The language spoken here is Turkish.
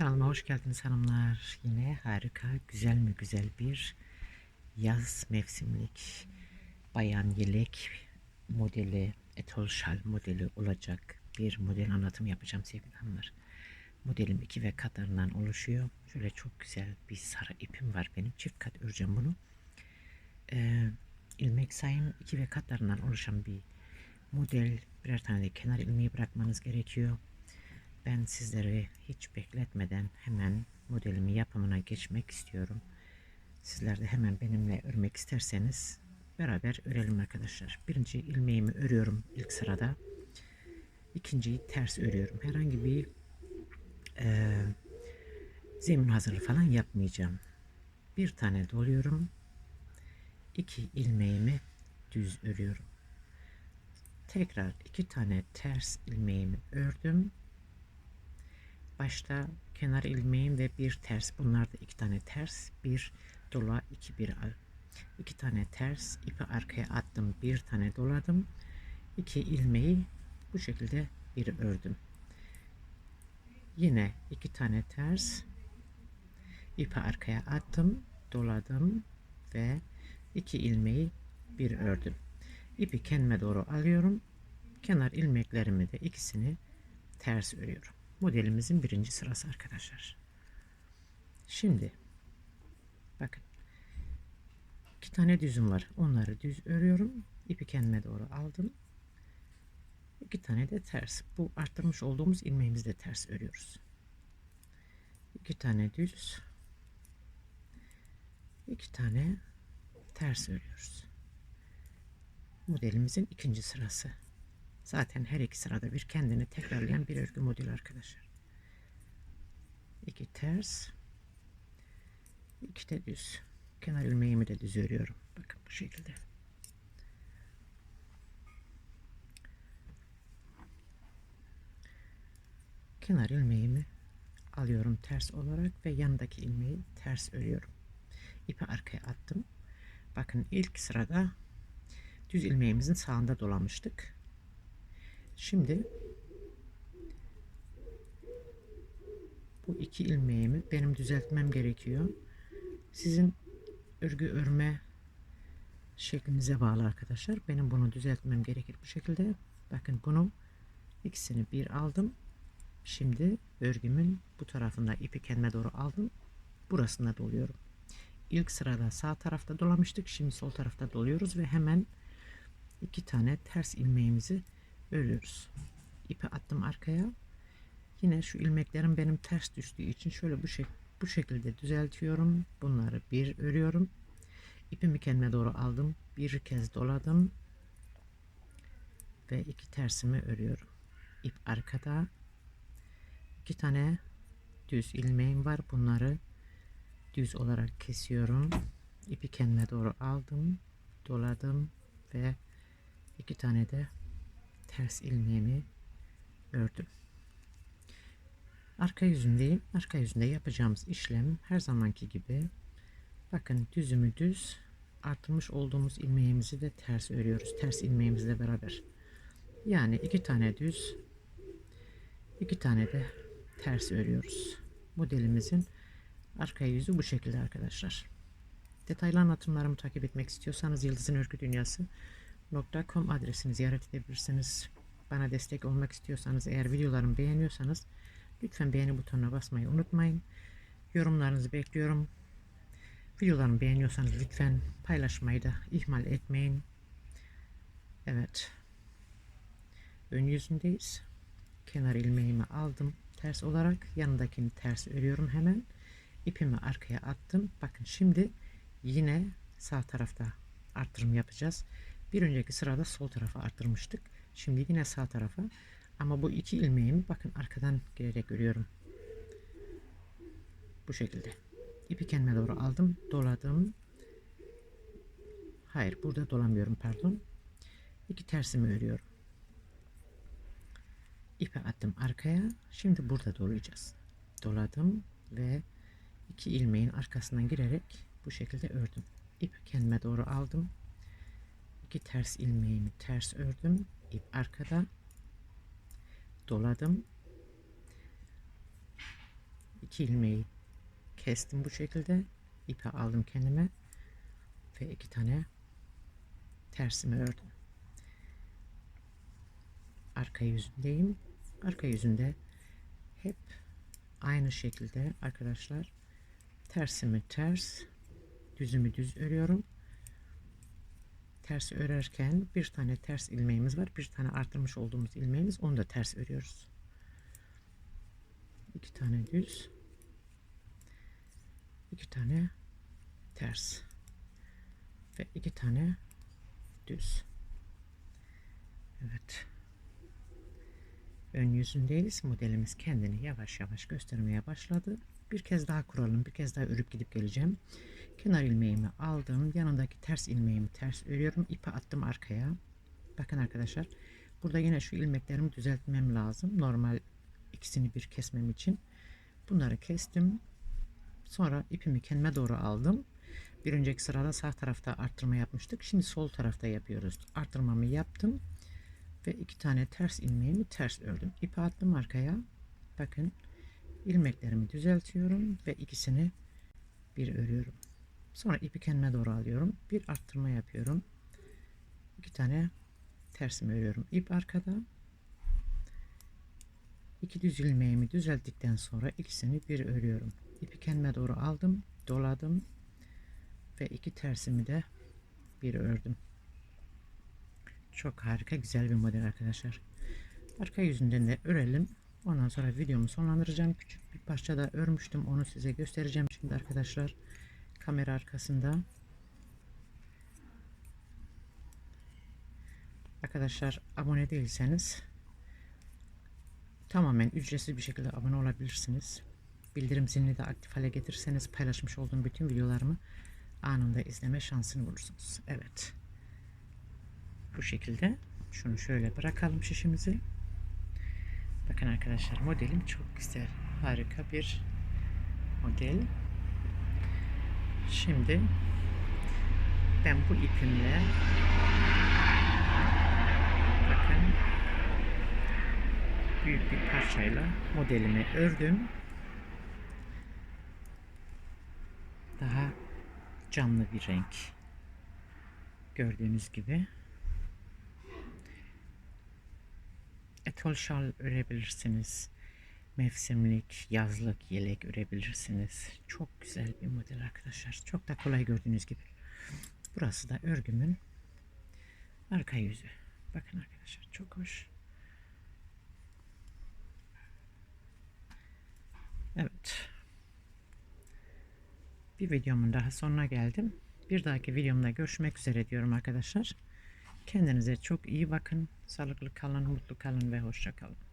Kanalıma hoş geldiniz hanımlar. Yine harika, güzel mi güzel bir yaz mevsimlik bayan yelek modeli, etol şal modeli olacak bir model anlatım yapacağım sevgili hanımlar. Modelim iki ve katlarından oluşuyor. Şöyle çok güzel bir sarı ipim var benim. Çift kat öreceğim bunu. Ee, ilmek sayım iki ve katlarından oluşan bir model. Birer tane de kenar ilmeği bırakmanız gerekiyor. Ben sizleri hiç bekletmeden hemen modelimi yapımına geçmek istiyorum. Sizler de hemen benimle örmek isterseniz beraber örelim arkadaşlar. Birinci ilmeğimi örüyorum ilk sırada. İkinciyi ters örüyorum. Herhangi bir e, zemin hazırlığı falan yapmayacağım. Bir tane doluyorum. İki ilmeğimi düz örüyorum. Tekrar iki tane ters ilmeğimi ördüm başta kenar ilmeğim ve bir ters bunlar da iki tane ters bir dola iki bir iki tane ters ipi arkaya attım bir tane doladım iki ilmeği bu şekilde bir ördüm. Yine iki tane ters ipi arkaya attım doladım ve iki ilmeği bir ördüm. İpi kendime doğru alıyorum kenar ilmeklerimi de ikisini ters örüyorum modelimizin birinci sırası arkadaşlar. Şimdi bakın iki tane düzüm var. Onları düz örüyorum. İpi kendime doğru aldım. İki tane de ters. Bu arttırmış olduğumuz ilmeğimizi de ters örüyoruz. İki tane düz. iki tane ters örüyoruz. Modelimizin ikinci sırası. Zaten her iki sırada bir kendini tekrarlayan bir örgü modeli arkadaşlar. İki ters. iki de düz. Kenar ilmeğimi de düz örüyorum. Bakın bu şekilde. Kenar ilmeğimi alıyorum ters olarak ve yanındaki ilmeği ters örüyorum. İpi arkaya attım. Bakın ilk sırada düz ilmeğimizin sağında dolamıştık. Şimdi bu iki ilmeğimi benim düzeltmem gerekiyor. Sizin örgü örme şeklinize bağlı arkadaşlar. Benim bunu düzeltmem gerekir bu şekilde. Bakın bunu ikisini bir aldım. Şimdi örgümün bu tarafında ipi kendime doğru aldım. Burasında doluyorum. İlk sırada sağ tarafta dolamıştık. Şimdi sol tarafta doluyoruz ve hemen iki tane ters ilmeğimizi örüyoruz. İpi attım arkaya. Yine şu ilmeklerim benim ters düştüğü için şöyle bu şek bu şekilde düzeltiyorum. Bunları bir örüyorum. İpimi kendime doğru aldım. Bir kez doladım. Ve iki tersimi örüyorum. İp arkada. İki tane düz ilmeğim var. Bunları düz olarak kesiyorum. İpi kendime doğru aldım. Doladım ve iki tane de ters ilmeğimi ördüm. Arka yüzündeyim. Arka yüzünde yapacağımız işlem her zamanki gibi bakın düzümü düz artırmış olduğumuz ilmeğimizi de ters örüyoruz. Ters ilmeğimizle beraber. Yani iki tane düz iki tane de ters örüyoruz. Modelimizin arka yüzü bu şekilde arkadaşlar. Detaylı anlatımlarımı takip etmek istiyorsanız Yıldız'ın Örgü Dünyası .com adresini ziyaret edebilirsiniz. Bana destek olmak istiyorsanız eğer videolarımı beğeniyorsanız lütfen beğeni butonuna basmayı unutmayın. Yorumlarınızı bekliyorum. Videolarımı beğeniyorsanız lütfen paylaşmayı da ihmal etmeyin. Evet. Ön yüzündeyiz. Kenar ilmeğimi aldım ters olarak. Yanındakini ters örüyorum hemen. İpimi arkaya attım. Bakın şimdi yine sağ tarafta artırım yapacağız. Bir önceki sırada sol tarafa arttırmıştık. Şimdi yine sağ tarafa. Ama bu iki ilmeğimi bakın arkadan gelerek örüyorum. Bu şekilde. İpi kendime doğru aldım. Doladım. Hayır burada dolamıyorum pardon. İki tersimi örüyorum. İpi attım arkaya. Şimdi burada dolayacağız. Doladım ve iki ilmeğin arkasından girerek bu şekilde ördüm. İp kendime doğru aldım iki ters ilmeğimi ters ördüm ip arkada doladım iki ilmeği kestim bu şekilde. ipi aldım kendime ve iki tane tersimi ördüm. Arka yüzündeyim. Arka yüzünde hep aynı şekilde arkadaşlar tersimi ters, düzümü düz örüyorum. Ters örerken bir tane ters ilmeğimiz var. Bir tane arttırmış olduğumuz ilmeğimiz. Onu da ters örüyoruz. İki tane düz. iki tane ters. Ve iki tane düz. Evet. Ön yüzündeyiz. Modelimiz kendini yavaş yavaş göstermeye başladı. Bir kez daha kuralım. Bir kez daha örüp gidip geleceğim. Kenar ilmeğimi aldım. Yanındaki ters ilmeğimi ters örüyorum. İpi attım arkaya. Bakın arkadaşlar. Burada yine şu ilmeklerimi düzeltmem lazım. Normal ikisini bir kesmem için. Bunları kestim. Sonra ipimi kendime doğru aldım. Bir önceki sırada sağ tarafta arttırma yapmıştık. Şimdi sol tarafta yapıyoruz. Arttırmamı yaptım. Ve iki tane ters ilmeğimi ters ördüm. İpi attım arkaya. Bakın ilmeklerimi düzeltiyorum ve ikisini bir örüyorum. Sonra ipi kendime doğru alıyorum. Bir arttırma yapıyorum. İki tane tersimi örüyorum. İp arkada. İki düz ilmeğimi düzelttikten sonra ikisini bir örüyorum. İpi kendime doğru aldım. Doladım. Ve iki tersimi de bir ördüm. Çok harika güzel bir model arkadaşlar. Arka yüzünden de örelim. Ondan sonra videomu sonlandıracağım. Küçük bir parça da örmüştüm. Onu size göstereceğim şimdi arkadaşlar. Kamera arkasında. Arkadaşlar abone değilseniz tamamen ücretsiz bir şekilde abone olabilirsiniz. Bildirim zilini de aktif hale getirirseniz paylaşmış olduğum bütün videolarımı anında izleme şansını bulursunuz. Evet. Bu şekilde. Şunu şöyle bırakalım şişimizi. Bakın arkadaşlar modelim çok güzel. Harika bir model. Şimdi ben bu ipimle bakın büyük bir parçayla modelimi ördüm. Daha canlı bir renk. Gördüğünüz gibi. Etol şal örebilirsiniz. Mevsimlik, yazlık yelek örebilirsiniz. Çok güzel bir model arkadaşlar. Çok da kolay gördüğünüz gibi. Burası da örgümün arka yüzü. Bakın arkadaşlar çok hoş. Evet. Bir videomun daha sonuna geldim. Bir dahaki videomda görüşmek üzere diyorum arkadaşlar. Kendinize çok iyi bakın. Sağlıklı kalın, mutlu kalın ve hoşça kalın.